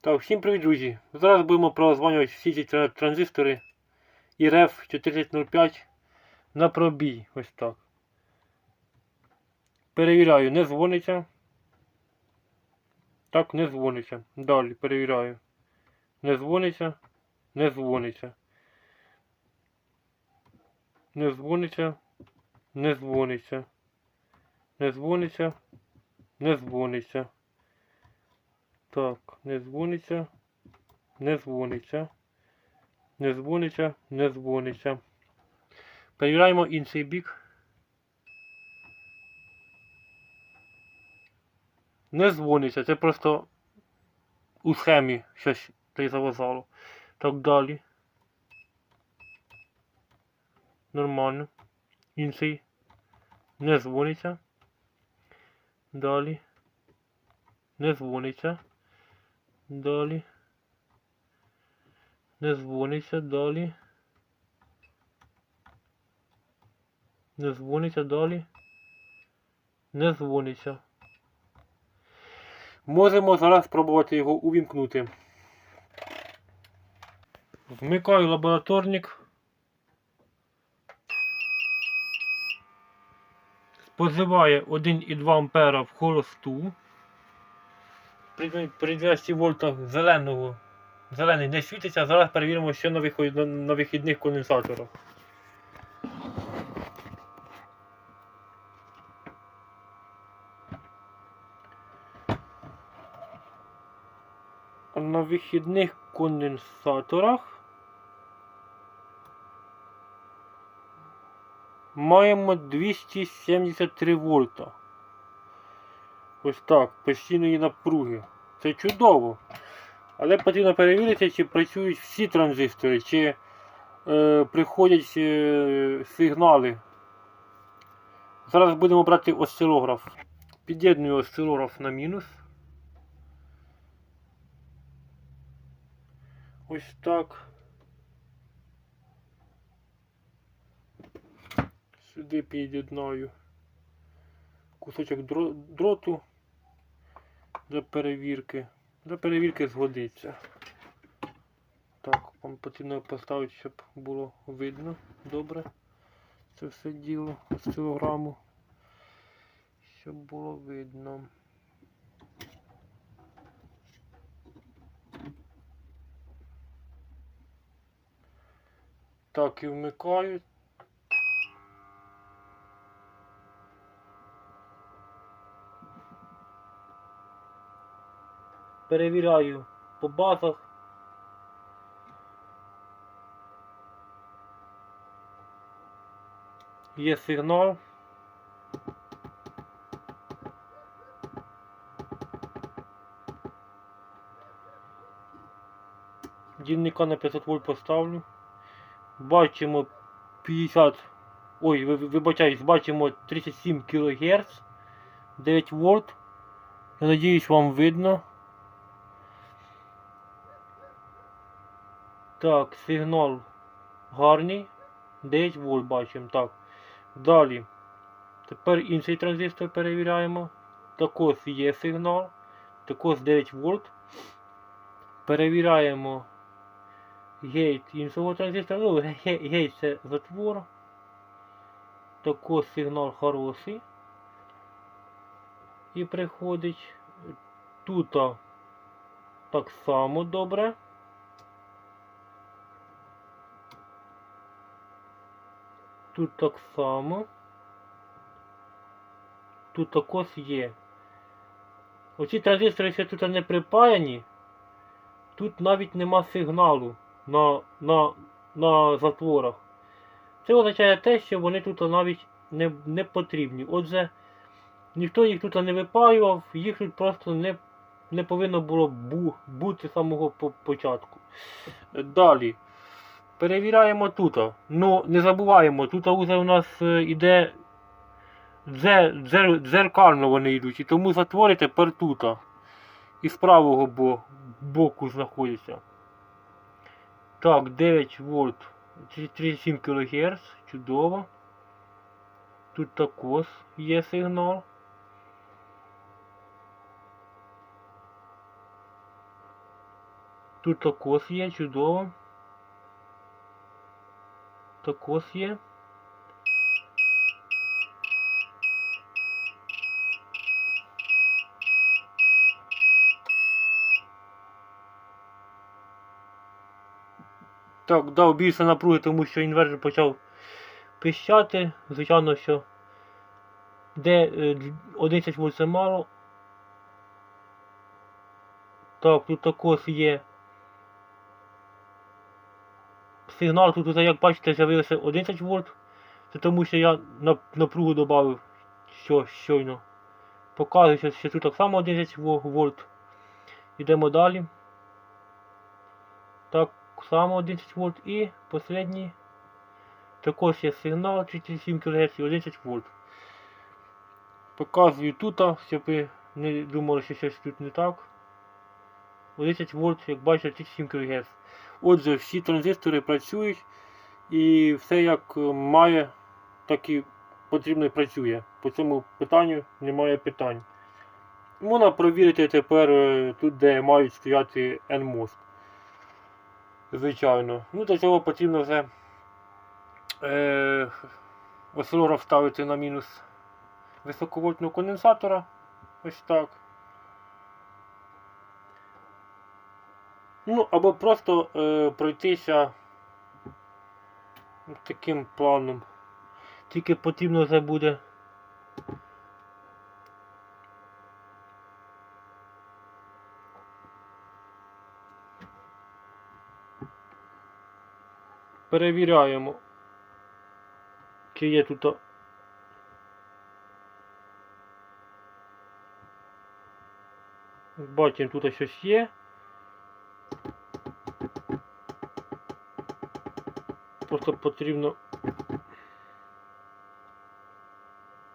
Так, всім привіт, друзі. Зараз будемо прозванювати всі ці тра- транзистори ІРФ 1405 на пробій. Ось так. Перевіряю, не дзвониться. Так, не дзвониться. Далі перевіряю. Не дзвониться, не дзвониться. Не дзвониться, не дзвониться. Не дзвониться, не дзвониться. Так, не дзвониться, не дзвониться, не дзвониться, не дзвониться. Перевіряємо інший бік. Не дзвониться, це просто у схемі щось та завазало. Так далі. Нормально. Інший. Не дзвониться. Далі. Не дзвониться. Далі. Не дзвониться далі. Не дзвониться далі. Не дзвониться. Можемо зараз спробувати його увімкнути. Вмикаю лабораторник. Споживає 1,2 ампера в холосту при, при 200 вольтах зеленого. Зелений не світиться, зараз перевіримо, що на, виход, на вихідних конденсаторах. На вихідних конденсаторах маємо 273 вольта. Ось так, постійної напруги. Це чудово. Але потрібно перевірити, чи працюють всі транзистори, чи е, приходять е, сигнали. Зараз будемо брати осцилограф. Під'єдную осцилограф на мінус. Ось так. Сюди під'єднаю кусочок дроту для перевірки. Для перевірки згодиться. Так, вам потрібно поставити, щоб було видно добре це все діло осцилограму. Щоб було видно. Так, і вмикаю. Перевіряю по базах. Є сигнал. Дільника на 500 вольт поставлю. Бачимо 50. Ой, ви- ви- вибачаюсь, бачимо 37 кГц, 9 вольт. Я надіюсь, вам видно. Так, сигнал гарний. 9 вольт бачимо. Так. Далі. Тепер інший транзистор перевіряємо. Також є сигнал. Також 9 вольт. Перевіряємо гейт іншого транзистора. Ну, гейт це затвор. Також сигнал хороший. І приходить. Тут так само добре. Тут так само. Тут також є. Оці транзистори ще тут не припаяні. Тут навіть нема сигналу на, на, на затворах. Це означає те, що вони тут навіть не, не потрібні. Отже, ніхто їх тут не випаював, їх тут просто не, не повинно було бу, бути з самого по- початку. Далі. Перевіряємо тут. Ну, не забуваємо, тут вже у нас е, іде дзер- дзеркально вони йдуть, і тому затвори тепер тут. І з правого бо- боку знаходяться. Так, 9 вольт, 37 кГц, чудово. Тут також є сигнал. Тут також є, чудово. Також є. Так, дав більше напруги, тому що інвертор почав пищати. Звичайно, що де е, д- 11 вольт це мало. Так, тут також є. Сигнал тут, як бачите, з'явився 11 вольт. Це тому що я напругу додав що, щойно. Показується, що тут так само 11 во- вольт. Йдемо далі. Так само 11 вольт і последній. Також є сигнал 37 кГц і 11 вольт. Показую тут, щоб ви не думали, що щось тут не так. 11 вольт, як бачите, 37 кГц. Отже, всі транзистори працюють і все як має, так і потрібно працює. По цьому питанню немає питань. Можна провірити тепер е, тут, де мають стояти NMOS. Звичайно. Ну, для цього потрібно вже е, осцилограф ставити на мінус високовольтного конденсатора. Ось так. Ну, або просто е, пройтися таким планом. Тільки потрібно вже буде. Перевіряємо, чи є тут. Бачимо, тут щось є. Просто потрібно.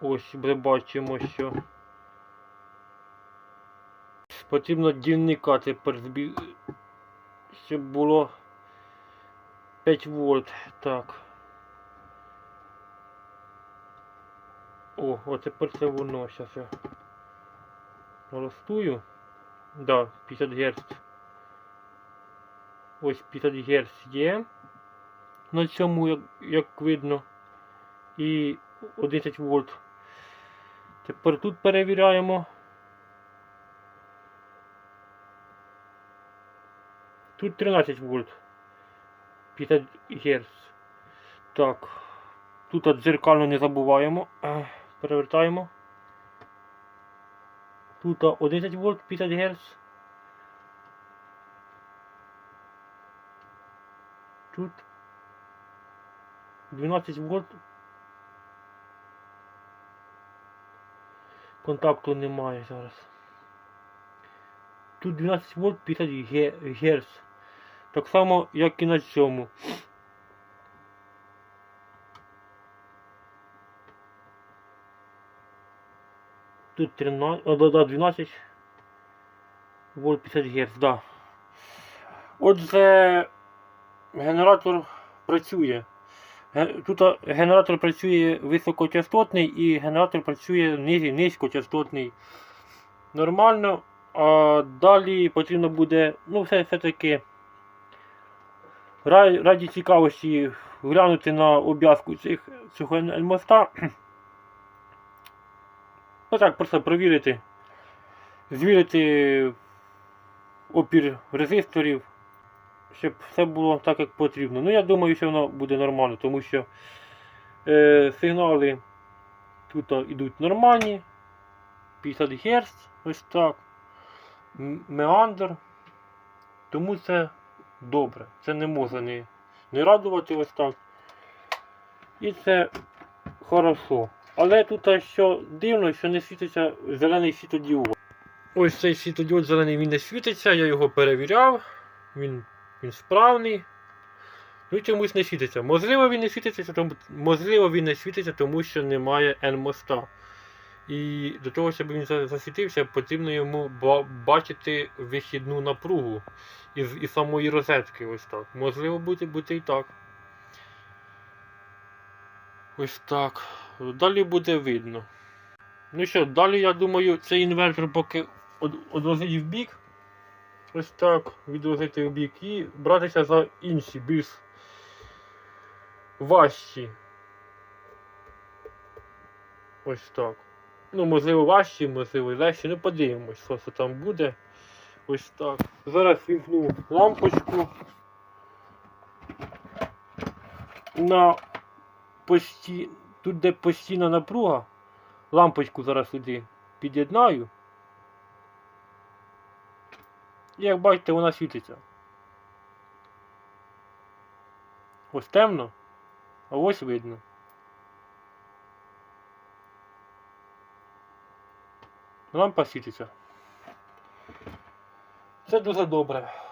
Ось ми бачимо, що. Потрібно дільника тепер збі... щоб було 5 вольт. Так. О, от тепер це воно. Зараз я налаштую. Да, 50 Гц. Ось 50 Гц є. На цьому, як, як видно. І 11 вольт. Тепер тут перевіряємо. Тут 13 вольт. 50 Гц. Так. Тут дзеркально не забуваємо. Перевертаємо. Тут 11 вольт 50 Гц. Тут 12 вольт. Контакту немає зараз. Тут 12 вольт 50 ге- Гц. Так само, як і на цьому. Тут 13, а, да, да, 12 вольт 50 Гц, да. Отже, генератор працює. Тут генератор працює високочастотний і генератор працює низ- низькочастотний. Нормально. А далі потрібно буде, ну, все, все-таки ра- раді цікавості глянути на обв'язку цих, цього моста. Ну так, просто провірити, звірити опір резисторів, щоб все було так, як потрібно. Ну, я думаю, що воно буде нормально, тому що е, сигнали тут йдуть нормальні. 50 Гц, ось так. Меандр. Тому це добре. Це не може не, не радувати ось так. І це хорошо. Але тут що дивно, що не світиться зелений світодіод. Ось цей світодіод зелений він не світиться, я його перевіряв. Він, він справний. Ну і чомусь не світиться. Можливо, він не світиться, тому, можливо, він не світиться, тому що немає N-моста. І до того, щоб він засвітився, потрібно йому бачити вихідну напругу із, із самої розетки. Ось так. Можливо, бути, бути і так. Ось так. Далі буде видно. Ну що, далі, я думаю, цей інвертор поки од- одложить в бік. Ось так відвозити в бік і братися за інші, більш важчі. Ось так. Ну, можливо, важчі, можливо, легші. Ну, подивимось, що це там буде. Ось так. Зараз вімкну лампочку. На пості... Тут де постійна напруга. Лампочку зараз сюди під'єднаю. І як бачите, вона світиться. Ось темно, а ось видно. Лампа світиться. Це дуже добре.